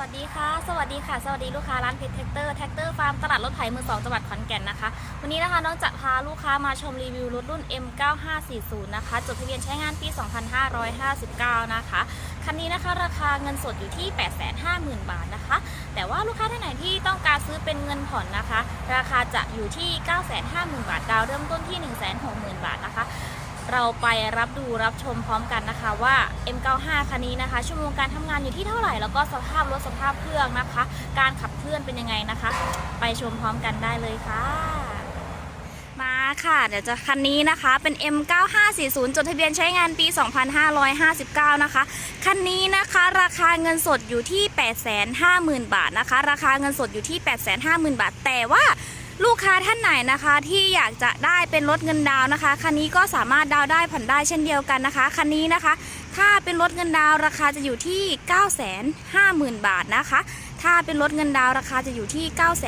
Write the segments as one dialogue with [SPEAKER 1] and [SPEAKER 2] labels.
[SPEAKER 1] วัสดีค่ะ สวัสดีค่ะ สวัสดีลูกค้าร้านเพชรแท็กเตอร์แท็กเตอร์ฟาร์มตลาดรถไถมือสองจังหวัดขอนแก่นนะคะ วันนี้นะคะน้องจะพาลูกค้ามาชมรีวิวรถรุ่น M9540 นะคะจดทะเบียนใช้งานปี 2559 นะคะ คันนี้นะคะราคาเงินสดอยู่ที่ 850,000 บาทนะคะ แต่ว่าลูกค้าท่านไหนที่ต้องการซื้อเป็นเงินผ่อนนะคะ ราคาจะอยู่ที่ 950,000 บาทดาวเริ่มต้นที่ 160,000 บาทนะคะ เราไปรับดูรับชมพร้อมกันนะคะว่า M95 คันนี้นะคะ ชั่วโมงการทำงานอยู่ที่เท่าไหร่ แล้วก็สภาพรถสภาพเครื่องนะคะ การขับเคลื่อนเป็นยังไงนะคะ ไปชมพร้อมกันได้เลยค่ะ มาค่ะ เดี๋ยวจะคันนี้นะคะ เป็น M9540 จดทะเบียนใช้งานปี 2559 นะคะ คันนี้นะคะราคาเงินสดอยู่ที่ 850,000 บาทนะคะ ราคาเงินสดอยู่ที่ 850,000 บาท แต่ว่า ลูกค้าท่านไหนนะคะที่อยากจะได้เป็นรถเงินดาวนะคะ คันนี้ก็สามารถดาวได้ผ่อนได้เช่นเดียวกันนะคะ คันนี้นะคะ ถ้าเป็นรถเงินดาวราคาจะอยู่ที่ 950,000 บาทนะคะ ถ้าเป็นรถเงินดาวราคาจะอยู่ที่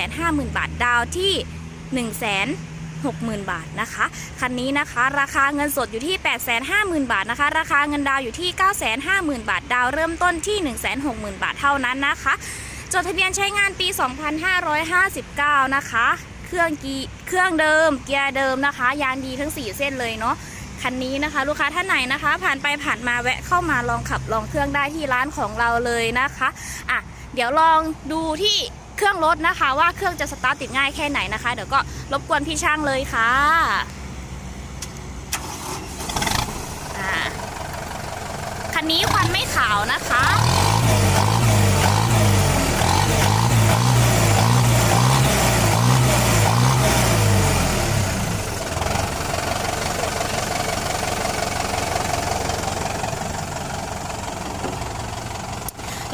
[SPEAKER 1] 950,000 บาทดาวที่ 1 0 0 0 0 60,000 บาทนะคะ คันนี้นะคะราคาเงินสดอยู่ที่ 850,000 บาทนะคะ ราคาเงินดาวอยู่ที่ 950,000 บาท ดาวเริ่มต้นที่ 160,000 บาทเท่านั้นนะคะ จดทะเบียนใช้งานปี 2559 นะคะ เครื่องกีเครื่องเดิม เกียร์เดิมนะคะ ยางดีทั้ง 4 เส้นเลยเนาะคันนี้นะคะ ลูกค้าท่านไหนนะคะ ผ่านไปผ่านมาแวะเข้ามาลองขับลองเครื่องได้ที่ร้านของเราเลยนะคะอะเดี๋ยวลองดูที่เครื่องรถนะคะ ว่าเครื่องจะสตาร์ทติดง่ายแค่ไหนนะคะ เดี๋ยวก็รบกวนพี่ช่างเลยค่ะอ่าคันนี้ควันไม่ขาวนะคะ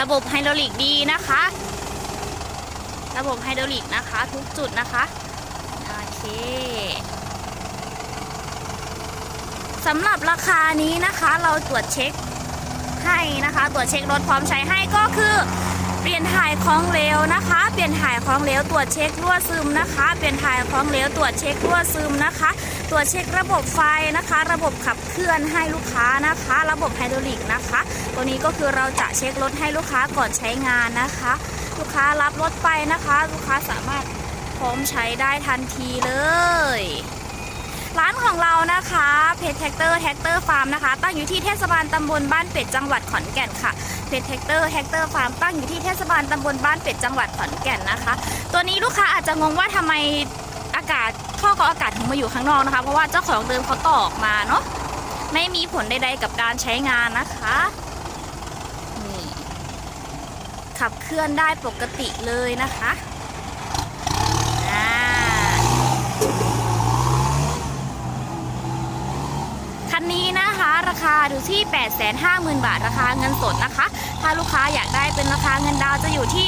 [SPEAKER 1] ระบบไฮดรอลิกดีนะคะ ระบบไฮดรอลิกนะคะ ทุกจุดนะคะโอเคสำหรับราคานี้นะคะเราตรวจเช็คให้นะคะ ตรวจเช็ครถพร้อมใช้ให้ก็คือ เปลี่ยนถ่ายของเหลวนะคะ เปลี่ยนถ่ายของเหลวตรวจเช็ครั่วซึมนะคะ เปลี่ยนถ่ายของเหลวตรวจเช็ครั่วซึมนะคะ ตรวจเช็คระบบไฟนะคะ ระบบขับเคลื่อนให้ลูกค้านะคะ ระบบไฮดรอลิกนะคะ ตัวนี้ก็คือเราจะเช็ครถให้ลูกค้าก่อนใช้งานนะคะ ลูกค้ารับรถไปนะคะ ลูกค้าสามารถพร้อมใช้ได้ทันทีเลยร้านของเรานะคะเพจแท็กเตอร์แท็กเตอร์ฟาร์มนะคะ ตั้งอยู่ที่เทศบาลตำบลบ้านเป็ดจังหวัดขอนแก่นค่ะ เพจแท็กเตอร์แฮกเตอร์ฟาร์มตั้งอยู่ที่เทศบาลตำบลบ้านเป็ดจังหวัดขอนแก่นนะคะ ตัวนี้ลูกค้าอาจจะงงว่าทำไมอากาศท่อกรองอากาศถึงมาอยู่ข้างนอกนะคะ เพราะว่าเจ้าของเดิมเขาตอออกมาเนาะไม่มีผลใดๆกับการใช้งานนะคะนี่ขับเคลื่อนได้ปกติเลยนะคะอ่า คันนี้นะคะราคา อยู่ที่ 850,000 บาทราคาเงินสดนะคะ ถ้าลูกค้าอยากได้เป็นราคาเงินดาวจะอยู่ที่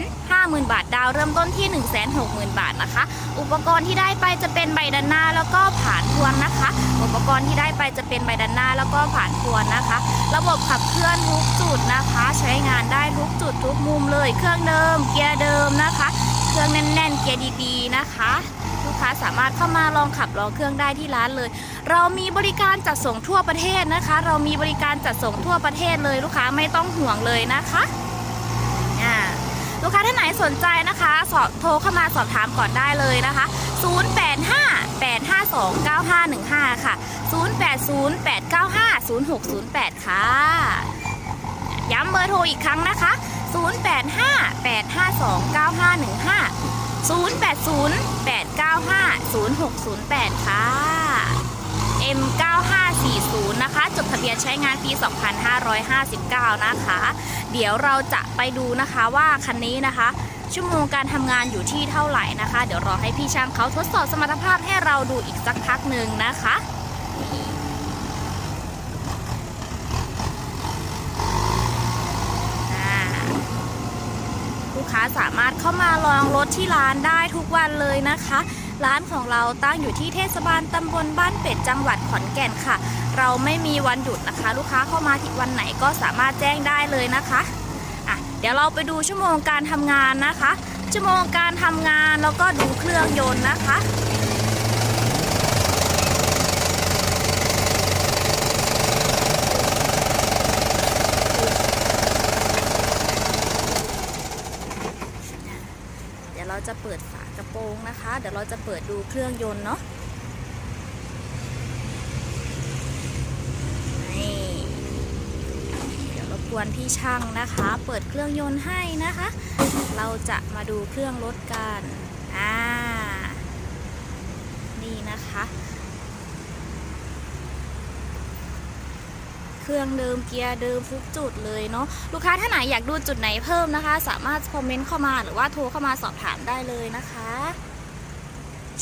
[SPEAKER 1] 950,000 บาทดาวเริ่มต้นที่ 160,000 บาทนะคะ อุปกรณ์ที่ได้ไปจะเป็นใบดันหน้าแล้วก็ผ่านพวงนะคะ อุปกรณ์ที่ได้ไปจะเป็นใบดันหน้าแล้วก็ผ่านพวงนะคะ ระบบขับเคลื่อนทุกจุดนะคะ ใช้งานได้ทุกจุดทุกมุมเลย เครื่องเดิม เกียร์เดิมนะคะ เครื่องแน่นๆ เกียร์ดีๆนะคะ ลูกค้าสามารถเข้ามาลองขับลองเครื่องได้ที่ร้านเลย เรามีบริการจัดส่งทั่วประเทศนะคะ เรามีบริการจัดส่งทั่วประเทศเลยลูกค้าไม่ต้องห่วงเลยนะคะลูกค้าท่านไหนสนใจนะคะ สอบโทรเข้ามาสอบถามก่อนได้เลยนะคะ 0858529515 ค่ะ 0808950608 ค่ะ ย้ำเบอร์โทรอีกครั้งนะคะ 0858529515 0808950608 ค่ะ M9540 นะคะ จดทะเบียนใช้งานปี 2559 นะคะ เดี๋ยวเราจะไปดูนะคะว่าคันนี้นะคะ ชั่วโมงการทำงานอยู่ที่เท่าไหร่นะคะ เดี๋ยวรอให้พี่ช่างเขาทดสอบสมรรถภาพให้เราดูอีกสักพักหนึ่งนะคะนี่อ่า ลูก ค้าสามารถเข้ามาลองรถที่ร้านได้ทุกวันเลยนะคะ ร้านของเราตั้งอยู่ที่เทศบาลตำบลบ้านเป็ดจังหวัดขอนแก่นค่ะ เราไม่มีวันหยุดนะคะ ลูกค้าเข้ามาที่วันไหนก็สามารถแจ้งได้เลยนะคะอะเดี๋ยวเราไปดูชั่วโมงการทำงานนะคะ ชั่วโมงการทำงานแล้วก็ดูเครื่องยนต์นะคะ เปิดฝากระโปรงนะคะ เดี๋ยวเราจะเปิดดูเครื่องยนต์เนาะเดี๋ยวรบกวนพี่ช่างนะคะ เปิดเครื่องยนต์ให้นะคะ เราจะมาดูเครื่องรถกันอ่านี่นะคะ เค รื่องเดิมเกียร์เดิมทุกจุดเลยเนาะลูกค้าท่านไหนอยากดูจุดไหนเพิ่มนะคะ สามารถคอมเมนต์เข้ามาหรือว่าโทรเข้ามาสอบถามได้เลยนะคะ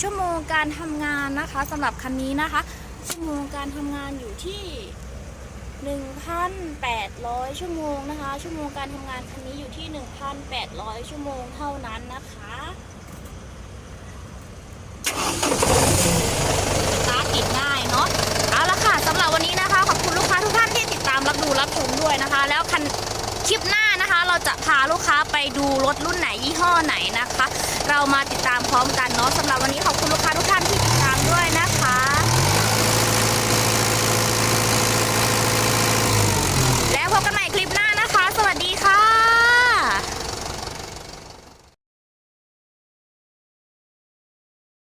[SPEAKER 1] ชั่วโมงการทำงานนะคะสำหรับคันนี้นะคะ ชั่วโมงการทำงานอยู่ที่1,800 ชั่วโมงนะคะ ชั่วโมงการทำงานคันนี้อยู่ที่ 1,800 ชั่วโมงเท่านั้นนะคะสตาร์ทติดง่ายเนาะ เอาละค่ะสำหรับวันนี้นะคะ ขอบคุณลูกค้าทุกท่านที่ติดตามรับดูรับชมด้วยนะคะ แล้วคันคลิปหน้านะคะ เราจะพาลูกค้าไปดูรถรุ่นไหนยี่ห้อไหนนะคะ เรามาติดตามพร้อมกันเนาะสำหรับวันนี้ขอบคุณลูกค้าทุกท่าน